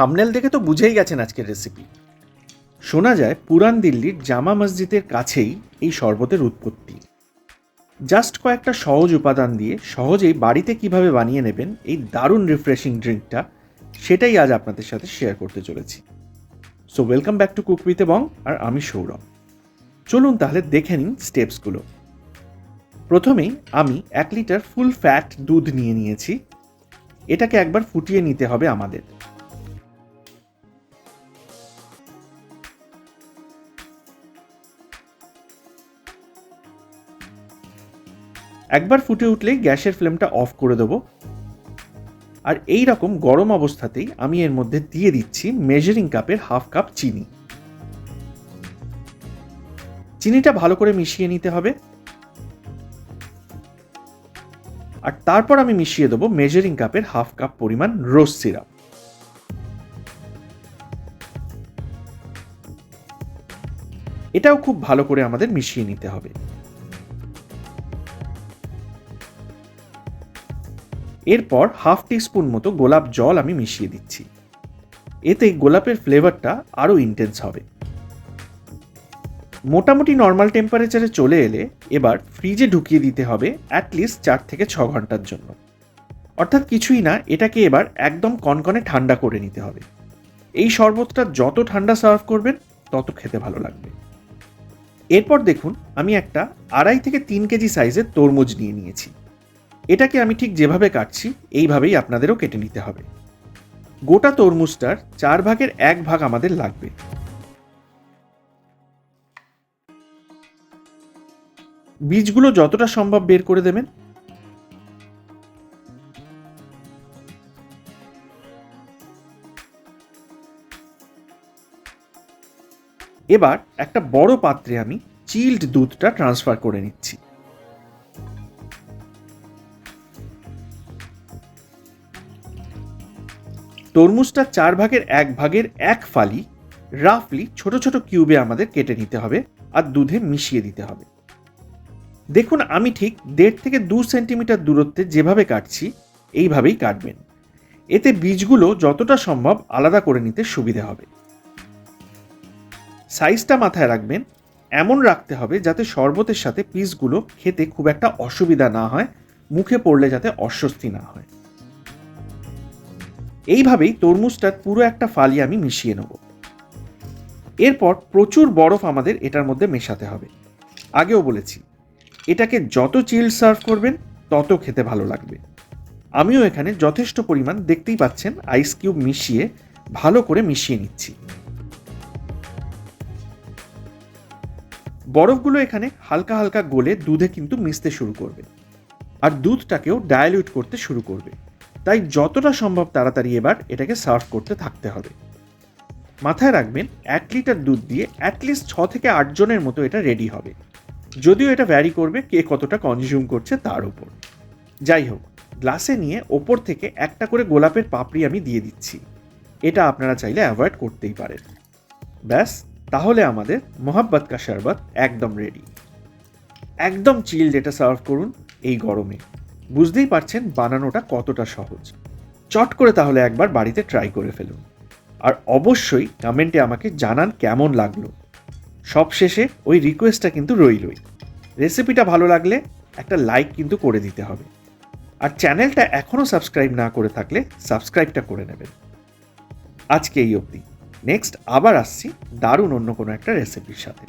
Thumbnail দেখে তো বুঝেই গেছেন আজকের রেসিপি শোনা যায়, পুরান দিল্লির জামা মসজিদের কাছেই এই শরবতের উৎপত্তি। জাস্ট কয়েকটা সহজ উপাদান দিয়ে সহজেই বাড়িতে কীভাবে বানিয়ে নেবেন এই দারুণ রিফ্রেশিং ড্রিঙ্কটা সেটাই আজ আপনাদের সাথে শেয়ার করতে চলেছি। So welcome back to cook with bong আর আমি সৌরভ। চলুন তাহলে দেখে নিন স্টেপসগুলো প্রথমেই আমি এক লিটার ফুল ফ্যাট দুধ নিয়ে নিয়েছি। এটাকে একবার ফুটিয়ে নিতে হবে আমাদের। একবার ফুটে উঠলেই গ্যাসের ফ্লেমটা অফ করে দেবো। আর এই রকম গরম অবস্থাতেই আমি এর মধ্যে দিয়ে দিচ্ছি মেজারিং কাপের হাফ কাপ চিনি। চিনিটা ভালো করে মিশিয়ে নিতে হবে। আর তারপর আমি মিশিয়ে দেবো মেজারিং কাপের হাফ কাপ পরিমাণ রোজ সিরাপ এটাও খুব ভালো করে আমাদের মিশিয়ে নিতে হবে। এরপর হাফ টিস্পুন মতো গোলাপ জল আমি মিশিয়ে দিচ্ছি। এতে গোলাপের ফ্লেভারটা আরও ইন্টেন্স হবে। মোটামুটি নর্মাল টেম্পারেচারে চলে এলে এবার ফ্রিজে ঢুকিয়ে দিতে হবে অ্যাটলিস্ট চার থেকে ছ ঘণ্টার জন্য। অর্থাৎ কিছুই না, এটাকে এবার একদম কনকনে ঠান্ডা করে নিতে হবে। এই শরবতটা যত ঠান্ডা সার্ভ করবেন, তত খেতে ভালো লাগবে। এরপর দেখুন, আমি একটা আড়াই থেকে তিন কেজি সাইজের তরমুজ নিয়ে নিয়েছি। এটাকে আমি ঠিক যেভাবে কাটছি, এইভাবেই আপনাদেরও কেটে নিতে হবে। গোটা তরমুজটার চার ভাগের এক ভাগ আমাদের লাগবে। বীজগুলো যতটা সম্ভব বের করে দেবেন। এবার একটা বড় পাত্রে আমি চিল্ড দুধটা ট্রান্সফার করে নিচ্ছি। তরমুজটা চার ভাগের এক ভাগের এক ফালি রাফলি ছোট ছোট কিউবে আমাদের কেটে নিতে হবে আর দুধে মিশিয়ে দিতে হবে। দেখুন, আমি ঠিক দেড় থেকে দু সেন্টিমিটার দূরত্বে যেভাবে কাটছি, এইভাবেই কাটবেন। এতে বীজগুলো যতটা সম্ভব আলাদা করে নিতে সুবিধে হবে। সাইজটা মাথায় রাখবেন, এমন রাখতে হবে যাতে শরবতের সাথে পিসগুলো খেতে খুব একটা অসুবিধা না হয়, মুখে পড়লে যাতে অস্বস্তি না হয়। এইভাবেই তরমুজটার পুরো একটা ফালি আমি মিশিয়ে নেব। এরপর প্রচুর বরফ আমাদের এটার মধ্যে মেশাতে হবে। আগেও বলেছি, এটাকে যত চিল সার্ভ করবেন, তত খেতে ভালো লাগবে। আমিও এখানে যথেষ্ট পরিমাণ দেখতেই পাচ্ছেন আইস কিউব মিশিয়ে ভালো করে মিশিয়ে নিচ্ছি। বরফগুলো এখানে হালকা হালকা গলে দুধে কিন্তু মিশতে শুরু করবে, আর দুধটাকেও ডায়ালিউট করতে শুরু করবে। তাই যতটা সম্ভব তাড়াতাড়ি এবার এটাকে সার্ভ করতে থাকতে হবে। মাথায় রাখবেন, এক লিটার দুধ দিয়ে অ্যাটলিস্ট ছ থেকে আট জনের মতো এটা রেডি হবে। যদিও এটা ভ্যারি করবে কে কতটা কনজিউম করছে তার উপর। যাই হোক, গ্লাসে নিয়ে ওপর থেকে একটা করে গোলাপের পাপড়ি আমি দিয়ে দিচ্ছি। এটা আপনারা চাইলে অ্যাভয়েড করতেই পারেন। ব্যাস, তাহলে আমাদের মোহাব্বত কা শরবত একদম রেডি একদম চিল যেটা সার্ভ করুন এই গরমে। বুঝতেই পারছেন বানানোটা কতটা সহজ। চট করে তাহলে একবার বাড়িতে ট্রাই করে ফেলুন। আর অবশ্যই কমেন্টে আমাকে জানান কেমন লাগল। সব শেষে ওই রিকোয়েস্টটা কিন্তু রইলই। রেসিপিটা ভালো লাগলে একটা লাইক কিন্তু করে দিতে হবে। আর চ্যানেলটা এখনও সাবস্ক্রাইব না করে থাকলে সাবস্ক্রাইবটা করে নেবেন। আজকে এই অবধি। নেক্সট আবার আসছি দারুণ অন্য কোনো একটা রেসিপির সাথে।